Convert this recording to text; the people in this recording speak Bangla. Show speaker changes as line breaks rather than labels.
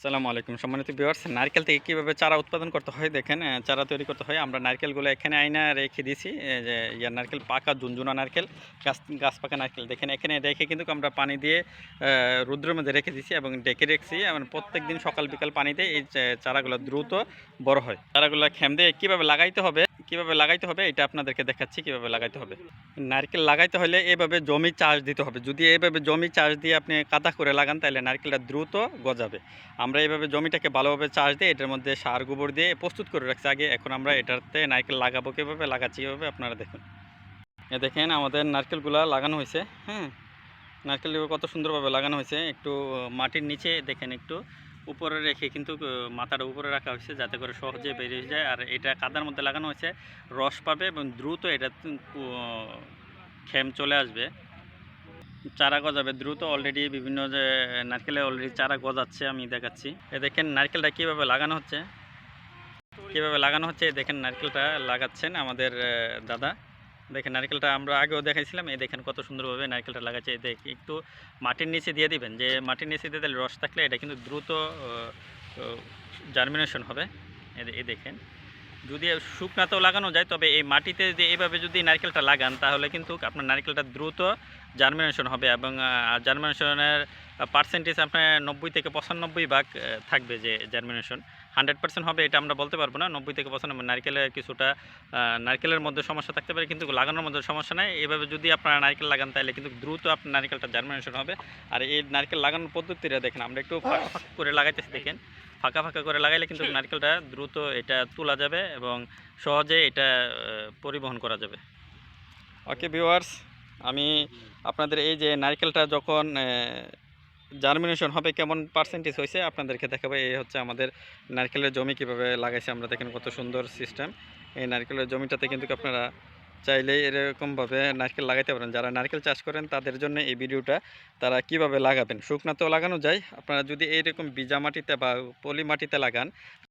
আসসালামু আলাইকুম। সম্মানিত ভিউয়ার্স নারকেল থেকে কীভাবে চারা উৎপাদন করতে হয় দেখেন চারা তৈরি করতে হয়। আমরা নারকেলগুলো এখানে আইনা রেখে দিছি যে ইয়ার নারকেল, পাকা ঝুনঝুনা নারকেল, গাছ গাছ পাকা নারকেল। দেখেন, এখানে রেখে কিন্তু আমরা পানি দিয়ে রুদ্রের মধ্যে রেখে দিছি এবং ডেকে রেখেছি। এবং প্রত্যেক দিন সকাল বিকাল পানিতে এই চারাগুলো দ্রুত বড় হয়। চারাগুলো খেম দিয়ে কীভাবে লাগাইতে হবে কীভাবে লাগাইতে হবে এটা আপনাদেরকে দেখাচ্ছি কীভাবে লাগাইতে হবে। নারকেল লাগাইতে হলে এভাবে জমি চাষ দিতে হবে। যদি এভাবে জমি চাষ দিয়ে আপনি কাদা করে লাগান, তাহলে নারকেলটা দ্রুত গজাবে। আমরা এইভাবে জমিটাকে ভালোভাবে চাষ দিয়ে এটার মধ্যে সার, গোবর দিয়ে প্রস্তুত করে রাখছি। আগে এখন আমরা এটাতে নারকেল লাগাবো কীভাবে, লাগাচ্ছি কীভাবে, আপনারা দেখুন। এ দেখেন আমাদের নারকেলগুলা লাগানো হয়েছে হ্যাঁ? নারকেলগুলো কত সুন্দরভাবে লাগানো হয়েছে। একটু মাটির নিচে দেখেন একটু। উপরে রেখে কিন্তু মাথাটা উপরে রাখা হয়েছে যাতে করে সহজে বেরিয়ে যায়। আর এটা কাদার মধ্যে লাগানো হয়েছে, রস পাবে এবং দ্রুত এটা খেম চলে আসবে। চারা গজাবে, দ্রুত অলরেডি বিভিন্ন যে নারকেলে অলরেডি চারা গজাচ্ছে, আমি দেখাচ্ছি। এ দেখেন নারকেলটা কীভাবে লাগানো হচ্ছে। কীভাবে লাগানো হচ্ছে দেখেন নারকেলটা লাগাচ্ছেন আমাদের দাদা। দেখেন, নারকেলটা আমরা আগেও দেখাইছিলাম, এই দেখেন কত সুন্দরভাবে নারকেলটা লাগাচ্ছে। দেখ, একটু মাটির নিচে দিয়ে দিবেন। যে মাটির নিচে দিয়ে রস থাকলে এটা কিন্তু দ্রুত জার্মিনেশন হবে। এই দেখেন, যদি শুকনাতেও লাগানো যায়, তবে এই মাটিতে যে এইভাবে যদি নারকেলটা লাগান, তাহলে কিন্তু আপনার নারকেলটা দ্রুত জার্মিনেশন হবে এবং জার্মিনেশনের পার্সেন্টেজ আপনার নব্বই থেকে পঁচানব্বই ভাগ থাকবে যে জার্মিনেশন হান্ড্রেড পার্সেন্ট হবে এটা আমরা বলতে পারব না, নব্বই থেকে পঁচানব্বই, নারকেলের কিছুটা নারকেলের মধ্যে সমস্যা থাকতে পারে কিন্তু লাগানোর মধ্যে সমস্যা নাই। এভাবে যদি আপনারা নারকেল লাগান তাহলে কিন্তু দ্রুত আপনার নারকেলটা জার্মিনেশন হবে। আর এই নারকেল লাগানোর পদ্ধতিটা দেখেন, আমরা একটু ফাঁকা ফাঁকা করে লাগাইতেছি, দেখেন। ফাঁকা ফাঁকা করে লাগাইলে কিন্তু নারকেলটা দ্রুত এটা তোলা যাবে এবং সহজে এটা পরিবহন করা যাবে। ওকে ভিউয়ার্স আমি আপনাদের এই যে নারকেলটা যখন জার্মিনেশন হবে কেমন পার্সেন্টেজ হয়েছে আপনাদেরকে দেখাবো। এই হচ্ছে আমাদের নারকেলের জমি কীভাবে লাগাইছে আমরা দেখেন কত সুন্দর সিস্টেম এই নারকেলের জমিটাতে কিন্তু আপনারা চাইলে এরকমভাবে নারকেল লাগাইতে পারেন। যারা নারকেল চাষ করেন তাদের জন্য এই ভিডিওটা তারা কীভাবে লাগাবেন? শুকনাতেও লাগানো যায়। আপনারা যদি এইরকম বিজা মাটিতে বা পলি মাটিতে লাগান